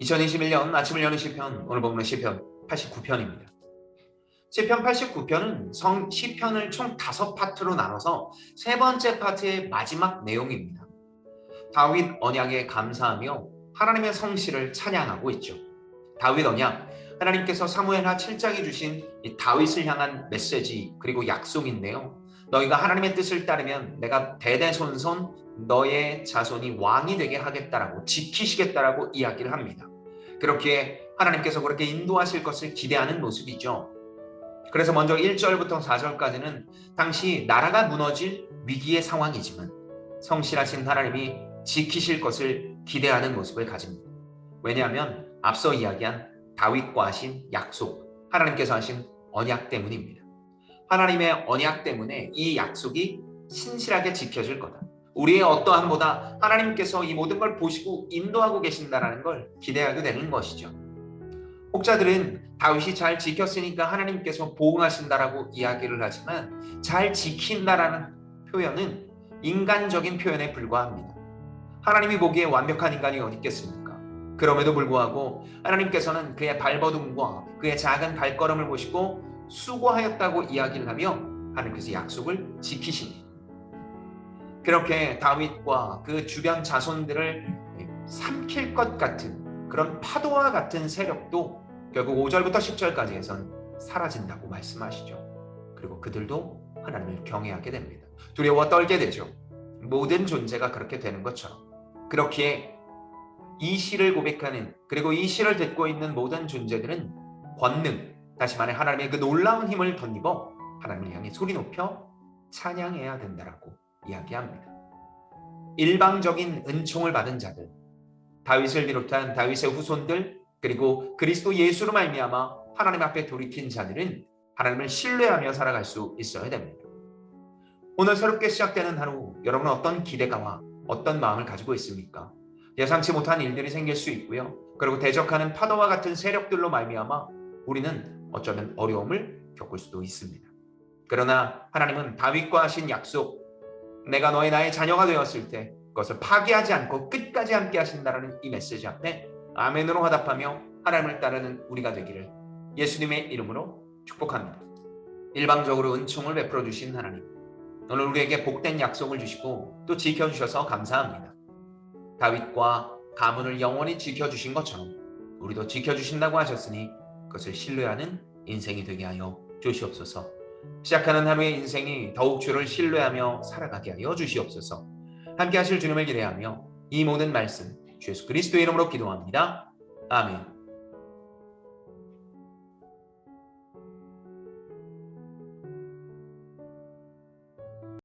2021년 아침을 여는 시편 오늘 보면 시편 89편입니다. 시편 89편은 성 시편을 총 다섯 파트로 나눠서 세 번째 파트의 마지막 내용입니다. 다윗 언약에 감사하며 하나님의 성실을 찬양하고 있죠. 다윗 언약 하나님께서 사무엘하 7장에 주신 이 다윗을 향한 메시지 그리고 약속인데요. 너희가 하나님의 뜻을 따르면 내가 대대손손 너의 자손이 왕이 되게 하겠다라고 지키시겠다라고 이야기를 합니다. 그렇게 하나님께서 그렇게 인도하실 것을 기대하는 모습이죠. 그래서 먼저 1절부터 4절까지는 당시 나라가 무너질 위기의 상황이지만 성실하신 하나님이 지키실 것을 기대하는 모습을 가집니다. 왜냐하면 앞서 이야기한 다윗과 하신 약속, 하나님께서 하신 언약 때문입니다. 하나님의 언약 때문에 이 약속이 신실하게 지켜질 거다. 우리의 어떠함보다 하나님께서 이 모든 걸 보시고 인도하고 계신다라는 걸 기대하게 되는 것이죠. 혹자들은 다윗이 잘 지켰으니까 하나님께서 보응하신다라고 이야기를 하지만 잘 지킨다라는 표현은 인간적인 표현에 불과합니다. 하나님이 보기에 완벽한 인간이 어디 있겠습니까? 그럼에도 불구하고 하나님께서는 그의 발버둥과 그의 작은 발걸음을 보시고 수고하였다고 이야기를 하며 하나님께서 약속을 지키시니 그렇게 다윗과 그 주변 자손들을 삼킬 것 같은 그런 파도와 같은 세력도 결국 5절부터 10절까지에선 사라진다고 말씀하시죠. 그리고 그들도 하나님을 경외하게 됩니다. 두려워 떨게 되죠. 모든 존재가 그렇게 되는 것처럼 그렇기에 이 시를 고백하는 그리고 이 시를 듣고 있는 모든 존재들은 권능 다시 말해 하나님의 그 놀라운 힘을 덧입어 하나님을 향해 소리 높여 찬양해야 된다라고 이야기합니다. 일방적인 은총을 받은 자들, 다윗을 비롯한 다윗의 후손들, 그리고 그리스도 예수로 말미암아 하나님 앞에 돌이킨 자들은 하나님을 신뢰하며 살아갈 수 있어야 됩니다. 오늘 새롭게 시작되는 하루, 여러분은 어떤 기대감과 어떤 마음을 가지고 있습니까? 예상치 못한 일들이 생길 수 있고요. 그리고 대적하는 파도와 같은 세력들로 말미암아 우리는 어쩌면 어려움을 겪을 수도 있습니다. 그러나 하나님은 다윗과 하신 약속, 내가 너의 나의 자녀가 되었을 때 그것을 파기하지 않고 끝까지 함께 하신다라는 이 메시지 앞에 아멘으로 화답하며 하나님을 따르는 우리가 되기를 예수님의 이름으로 축복합니다. 일방적으로 은총을 베풀어 주신 하나님, 오늘 우리에게 복된 약속을 주시고 또 지켜주셔서 감사합니다. 다윗과 가문을 영원히 지켜주신 것처럼 우리도 지켜주신다고 하셨으니 그것을 신뢰하는 인생이 되게 하여 주시옵소서. 시작하는 하루의 인생이 더욱 주를 신뢰하며 살아가게 하여 주시옵소서. 함께 하실 주님을 기대하며 이 모든 말씀 주 예수 그리스도의 이름으로 기도합니다. 아멘.